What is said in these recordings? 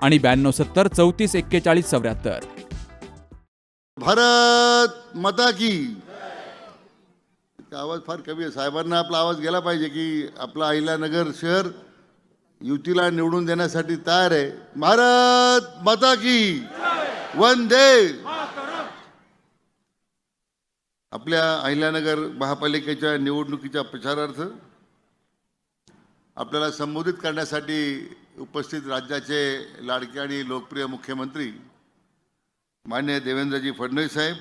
आणि ब्याण्णव सत्तर चौतीस एक्केचाळीस चौऱ्याहत्तर. भारत मता की आवाज फार कमी आहे. साहेबांना आपला आवाज गेला पाहिजे की आपला अहिल्यानगर शहर युतीला निवडून देण्यासाठी तयार आहे. भारत मता की वंदे. आपल्या अहिल्यानगर महापालिकेच्या निवडणुकीच्या प्रचारार्थ आपल्याला संबोधित करण्यासाठी उपस्थित राज्याचे लाडके आणि लोकप्रिय मुख्यमंत्री मान्य देवेंद्रजी फडणवीस साहेब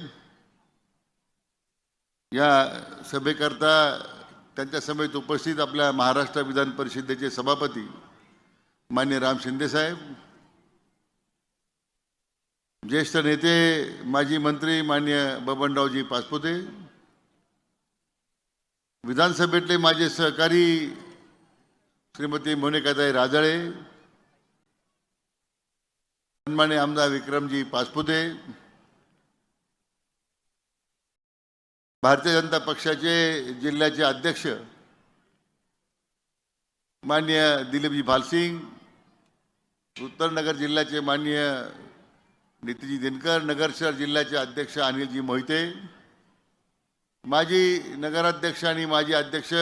या सभेकरता त्यांच्या समेत उपस्थित आपल्या महाराष्ट्र विधान परिषदेचे सभापती मान्य राम शिंदे साहेब ज्येष्ठ नेते माजी मंत्री मान्य बबनरावजी पाचपुते विधानसभेतले माझे सहकारी श्रीमती मोनिकाताई राजळे सन्मान्य आमदार विक्रमजी पासपुते भारतीय जनता पक्षाचे जिल्ह्याचे अध्यक्ष मान्य दिलीपजी भालसिंग उत्तर नगर जिल्ह्याचे मान्य नितीजी दिनकर नगर शहर जिल्ह्याचे अध्यक्ष अनिलजी मोहिते माजी नगराध्यक्ष आणि माजी अध्यक्ष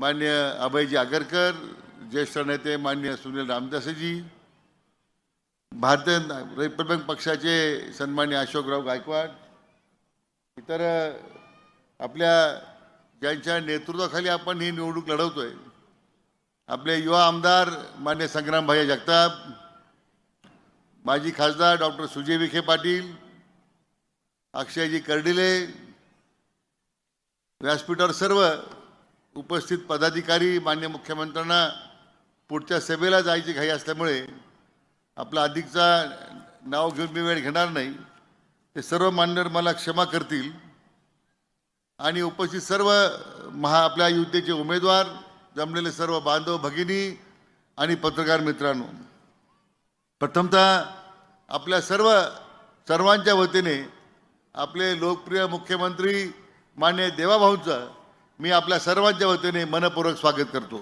मान्य अभयजी आगरकर ज्येष्ठ नेते मान्य सुनील रामदासजी भारतीय रिपब्लिक पक्षाचे सन्मान्य अशोकराव गायकवाड इतर आपल्या ज्यांच्या नेतृत्वाखाली आपण ही निवडणूक लढवतोय. आपले युवा आमदार मान्य संग्रामभाई जगताप माजी खासदार डॉक्टर सुजय विखे पाटील अक्षयजी कर्डिले व्यासपीठावर सर्व उपस्थित पदाधिकारी मान्य मुख्यमंत्र्यांना पुढच्या सभेला जायची घाई असल्यामुळे आपला अधिकचा नाव घेऊन मी वेळ घेणार नाही. ते सर्व मान्यवर मला क्षमा करतील. आणि उपस्थित सर्व महा आपल्या युतीचे उमेदवार जमलेले सर्व बांधव भगिनी आणि पत्रकार मित्रांनो प्रथमतः आपल्या सर्व सर्वांच्या वतीने आपले लोकप्रिय मुख्यमंत्री मान्य देवाभाऊंचं मी आपल्या सर्वांच्या वतीने मनपूर्वक स्वागत करतो.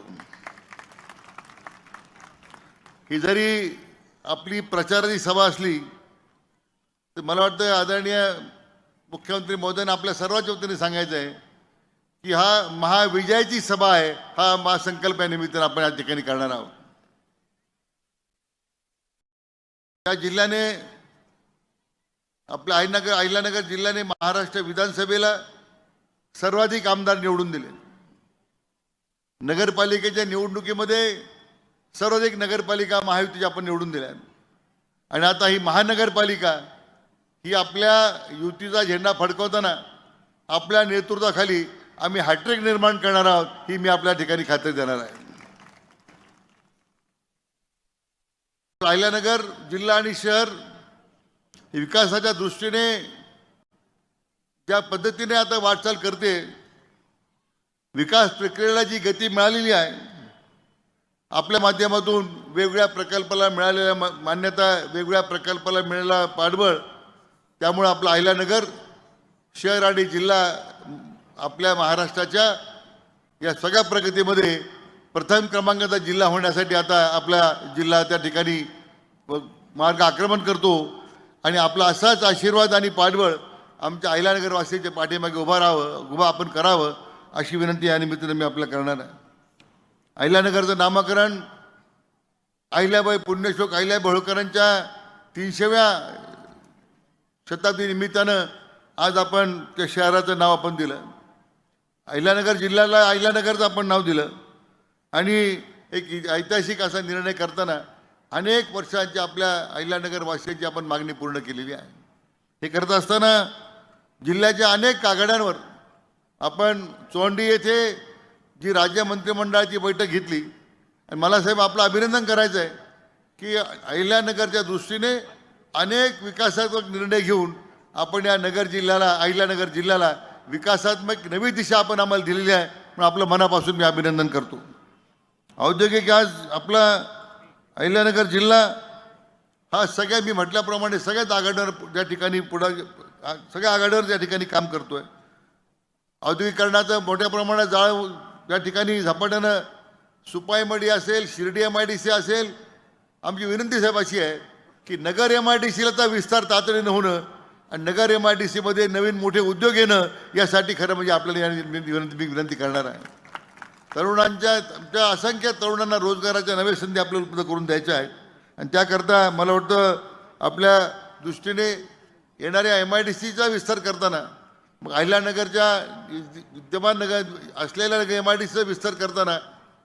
ही जरी आपली प्रचाराची सभा असली तर मला वाटतं आदरणीय मुख्यमंत्री महोदयांना आपल्या सर्वांच्या वतीने सांगायचं आहे की हा महाविजयाची सभा आहे हा महासंकल्प या निमित्तानं आपण या ठिकाणी करणार आहोत. या जिल्ह्याने आपल्या अहिल्यानगर अहिल्यानगर जिल्ह्याने महाराष्ट्र विधानसभेला सर्वाधिक आमदार निवडून दिले. नगरपालिकेच्या निवडणुकीमध्ये सर्वाधिक नगरपालिका महायुतीच्या आपण निवडून दिल्या. आणि आता ही महानगरपालिका ही आपल्या युतीचा झेंडा फडकवताना आपल्या नेतृत्वाखाली आम्ही हॅट्रिक निर्माण करणार आहोत ही मी आपल्या ठिकाणी खात्री देणार आहे. राहिल्यानगर जिल्हा आणि शहर विकासाच्या दृष्टीने ज्या पद्धतीने आता वाटचाल करते. विकास प्रक्रियेला जी गती मिळालेली आहे आपल्या माध्यमातून वेगवेगळ्या प्रकल्पाला मिळालेल्या मा- मान्यता वेगवेगळ्या प्रकल्पाला मिळालेला पाठबळ त्यामुळे आपलं अहिल्यानगर शहर आणि जिल्हा आपल्या महाराष्ट्राच्या या सगळ्या प्रगतीमध्ये प्रथम क्रमांकाचा जिल्हा होण्यासाठी आता आपला जिल्हा त्या ठिकाणी मार्ग आक्रमण करतो. आणि आपला असाच आशीर्वाद आणि पाठबळ आमच्या अहिल्यानगरवासीच्या पाठीमागे उभा राहावं उभा आपण करावं अशी विनंती या निमित्तानं मी आपल्याला करणार आहे. अहिल्यानगरचं नामकरण अहिल्याबाई पुण्यशोक अहिल्याबाई होळकरांच्या तीनशेव्या शताब्दी निमित्तानं आज आपण त्या शहराचं नाव आपण दिलं. अहिल्यानगर जिल्ह्याला अहिल्यानगरचं आपण नाव दिलं. आणि एक ऐतिहासिक असा निर्णय करताना अनेक वर्षांची आपल्या अहिल्यानगरवासियांची आपण मागणी पूर्ण केलेली आहे. हे करत असताना जिल्ह्याच्या अनेक कागड्यांवर आपण चोंडी येथे जी राज्य मंत्रिमंडळाची बैठक घेतली आणि मला साहेब आपलं अभिनंदन करायचं आहे की अहिल्यानगरच्या दृष्टीने अनेक विकासात्मक निर्णय घेऊन आपण या नगर जिल्ह्याला अहिल्यानगर जिल्ह्याला विकासात्मक नवी दिशा आपण आम्हाला दिलेली आहे म्हणून आपलं मनापासून मी अभिनंदन करतो. औद्योगिक आज आपला अहिल्यानगर जिल्हा हा सगळ्या मी म्हटल्याप्रमाणे सगळ्यात आघाडीवर त्या ठिकाणी पुढं सगळ्या आघाडीवर त्या ठिकाणी काम करतोय. औद्योगिकरणाचं मोठ्या प्रमाणात जाळ या ठिकाणी झपाट्यानं सुपाईमडी असेल Shirdi M I D C असेल आमची विनंती साहेब अशी आहे की नगर एम आय डी सीला विस्तार तातडीनं होणं आणि नगर एम आय डी सीमध्ये नवीन मोठे उद्योग येणं यासाठी खरं म्हणजे आपल्याला या विनंती मी विनंती करणार आहे. तरुणांच्या आमच्या असंख्य तरुणांना रोजगाराच्या नव्या संधी आपल्याला उपलब्ध करून द्यायच्या आहेत. आणि त्याकरता मला वाटतं आपल्या दृष्टीने येणाऱ्या एम आय डी सीचा विस्तार करताना मग अहिल्यानगरच्या विद्यमान नगर असलेल्या एम आय डी सीचा विस्तार करताना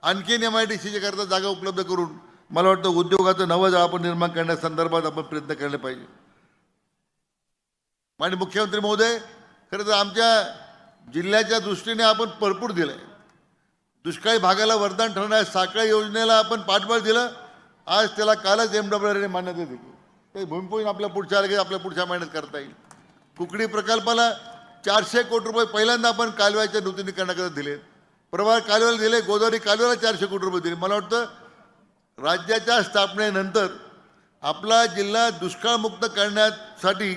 आणखीन एम आय डी सीच्या करता जागा उपलब्ध करून मला वाटतं उद्योगाचं नवं जाळ आपण निर्माण करण्यासंदर्भात आपण प्रयत्न केले पाहिजे. आणि मुख्यमंत्री महोदय खरं तर आमच्या जिल्ह्याच्या दृष्टीने आपण भरपूर दिलं आहे दुष्काळी भागाला वरदान ठरणाऱ्या साखळी योजनेला आपण पाठबळ दिलं. आज त्याला कालच एम डब्ल्यू आरने मान्यता दिली. ते भूमिपूजन आपल्या पुढच्या लगेच आपल्या पुढच्या महिन्यात करता येईल. कुकडी प्रकल्पाला चारशे कोटी रुपये पहिल्यांदा आपण कालव्याच्या नूतनीकरणाकरता दिले. प्रभार कालव्याला दिले गोदावरी कालव्याला चारशे कोटी रुपये दिले. मला वाटतं राज्याच्या स्थापनेनंतर आपला जिल्हा दुष्काळमुक्त करण्यासाठी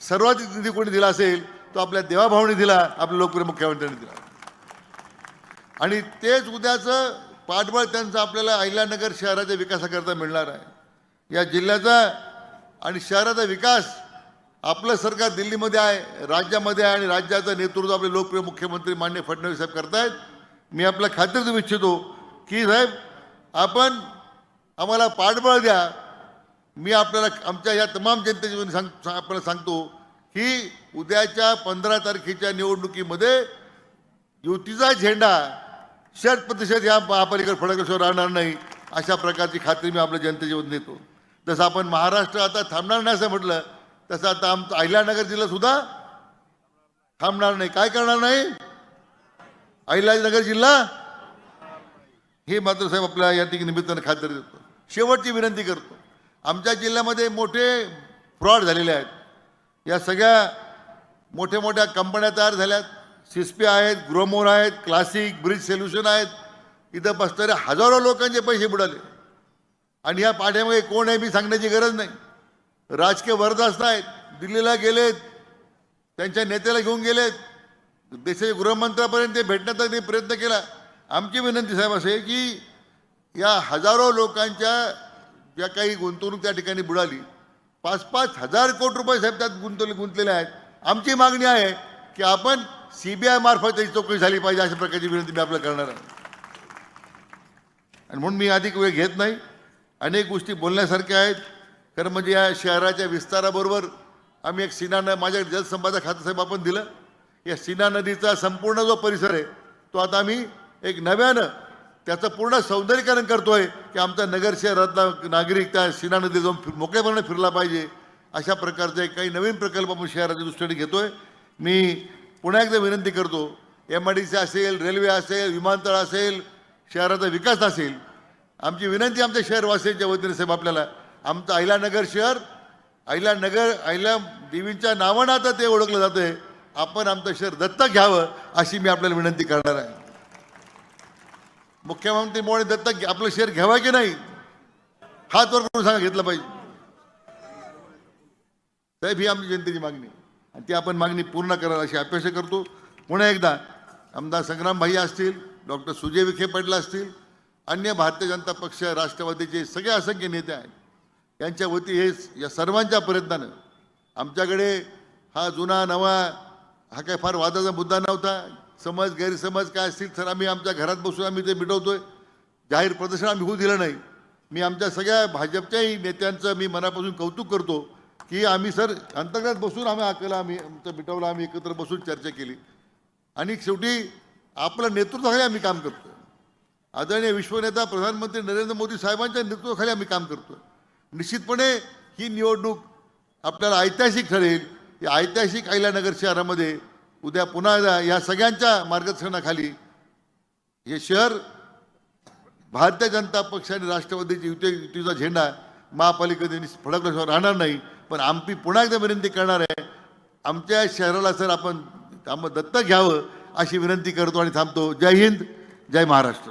सर्वाधिक निधी कोणी दिला असेल तो आपल्या देवाभावने दिला आपल्या लोकप्रिय मुख्यमंत्र्यांनी दिला. आणि तेच उद्याचं पाठबळ त्यांचं आपल्याला अहिल्यानगर शहराच्या विकासाकरता मिळणार आहे. या जिल्ह्याचा आणि शहराचा विकास आपलं सरकार दिल्लीमध्ये आहे राज्यामध्ये आहे आणि राज्याचं नेतृत्व आपले लोकप्रिय मुख्यमंत्री मान्य फडणवीस साहेब करतायत. मी आपल्या खात्री देऊ इच्छितो की साहेब आपण आम्हाला पाठबळ द्या. मी आपल्याला आमच्या या तमाम जनतेच्या सांग आपल्याला सांगतो की उद्याच्या पंधरा तारखेच्या निवडणुकीमध्ये युतीचा झेंडा शत प्रतिशत या महापालिकेवर फडकल्याशिवाय राहणार नाही अशा प्रकारची खात्री मी आपल्या जनतेच्या देतो. जसं आपण महाराष्ट्र आता थांबणार नाही असं म्हटलं. तसं आता आमचं अहिल्यानगर जिल्हा सुद्धा थांबणार नाही. काय करणार नाही? अहिल्यानगर जिल्हा? हे मात्र साहेब आपल्या या ठिकाणी निमित्तानं खात्री देतो. शेवटची विनंती करतो. आमच्या जिल्ह्यामध्ये मोठे फ्रॉड झालेले आहेत. या सगळ्या मोठ्या मोठ्या कंपन्या तयार झाल्यात. सिस्पी आहेत ग्रोमोर आहेत क्लासिक ब्रिज सोल्युशन आहेत. इथं बसणाऱ्या हजारो लोकांचे पैसे बुडाले. आणि या पाठ्यामागे कोण आहे मी सांगण्याची गरज नाही. राजकीय वरदास्त आहेत. दिल्लीला गेलेत. त्यांच्या नेत्याला घेऊन गेलेत. देशाच्या गृहमंत्र्यापर्यंत ते भेटण्याचा त्यांनी प्रयत्न केला. आमची विनंती साहेब असे की या हजारो लोकांच्या ज्या काही गुंतवणूक त्या ठिकाणी बुडाली. पाच पाच हजार कोटी रुपये साहेब त्यात गुंतवले गुंतलेले आहेत. आमची मागणी आहे की आपण सी बी आय मार्फत त्याची चौकशी झाली पाहिजे अशा प्रकारची विनंती मी आपल्याला करणार आहे. आणि म्हणून मी अधिक वेळ घेत नाही. अनेक गोष्टी बोलण्यासारख्या आहेत. खरं म्हणजे या शहराच्या विस्ताराबरोबर आम्ही एक सीना न माझ्या जलसंपदा खातं साहेब आपण दिलं. या सीना नदीचा संपूर्ण जो परिसर आहे तो आता आम्ही एक नव्यानं त्याचं पूर्ण सौंदर्यीकरण करतोय की आमचा नगर शहरातला नागरिक त्या सीना नदी जाऊन फिर मोकळेपणे फिरला पाहिजे. अशा प्रकारचे काही नवीन प्रकल्प आपण शहराच्या दृष्टीने घेतोय. मी पुन्हा एकदा विनंती करतो एम आय डी सी असेल रेल्वे असेल विमानतळ असेल शहराचा विकास असेल आमची विनंती आमच्या शहरवासियांच्या वतीने साहेब आपल्याला. आमचं अहिल्यानगर शहर अहिल्यानगर अहिल्या देवींच्या नावानं आता ते ओळखलं जातंय. आपण आमचं शहर दत्तक घ्यावं अशी मी आपल्याला विनंती करणार आहे. मुख्यमंत्री मोदी दत्तक आपलं शहर घ्यावं की नाही? हात वर करून सांगा घेतलं पाहिजे. साहेब ही आमची जनतेची मागणी. आणि ती आपण मागणी पूर्ण करा अशी अपेक्षा करतो. पुन्हा एकदा आमदार संग्राम भाई असतील डॉक्टर सुजय विखे पाटील असतील अन्य भारतीय जनता पक्ष राष्ट्रवादीचे सगळे असंख्य नेते आहेत. यांच्या वती हे या सर्वांच्या प्रयत्नानं आमच्याकडे हा जुना नवा हा काय फार वादाचा मुद्दा नव्हता. समज गैरसमज काय असतील तर आम्ही आमच्या घरात बसून आम्ही ते मिटवतोय. जाहीर प्रदर्शन आम्ही होऊ दिलं नाही. मी आमच्या सगळ्या भाजपच्याही नेत्यांचं मी मनापासून कौतुक करतो की आम्ही सर अंतर्गत बसून आम्ही आकला आम्ही आमचं मिटवलं आम्ही एकत्र बसून चर्चा केली. आणि शेवटी आपलं नेतृत्वाखाली आम्ही काम करतो आदरणीय विश्वनेता प्रधानमंत्री नरेंद्र मोदी साहेबांच्या नेतृत्वाखाली आम्ही काम करतो निश्चितपणे ही निवडणूक आपल्याला ऐतिहासिक ठरेल. या ऐतिहासिक अहिल्यानगर शहरामध्ये उद्या पुन्हा या सगळ्यांच्या मार्गदर्शनाखाली हे शहर भारतीय जनता पक्ष आणि राष्ट्रवादीची युती युतीचा झेंडा महापालिकेने फडकल्याशिवाय राहणार नाही. पण आम्ही पुन्हा एकदा विनंती करणार आहे आमच्या शहराला सर आपण आम्हाला दत्तक घ्यावं अशी विनंती करतो आणि थांबतो. जय हिंद जय महाराष्ट्र.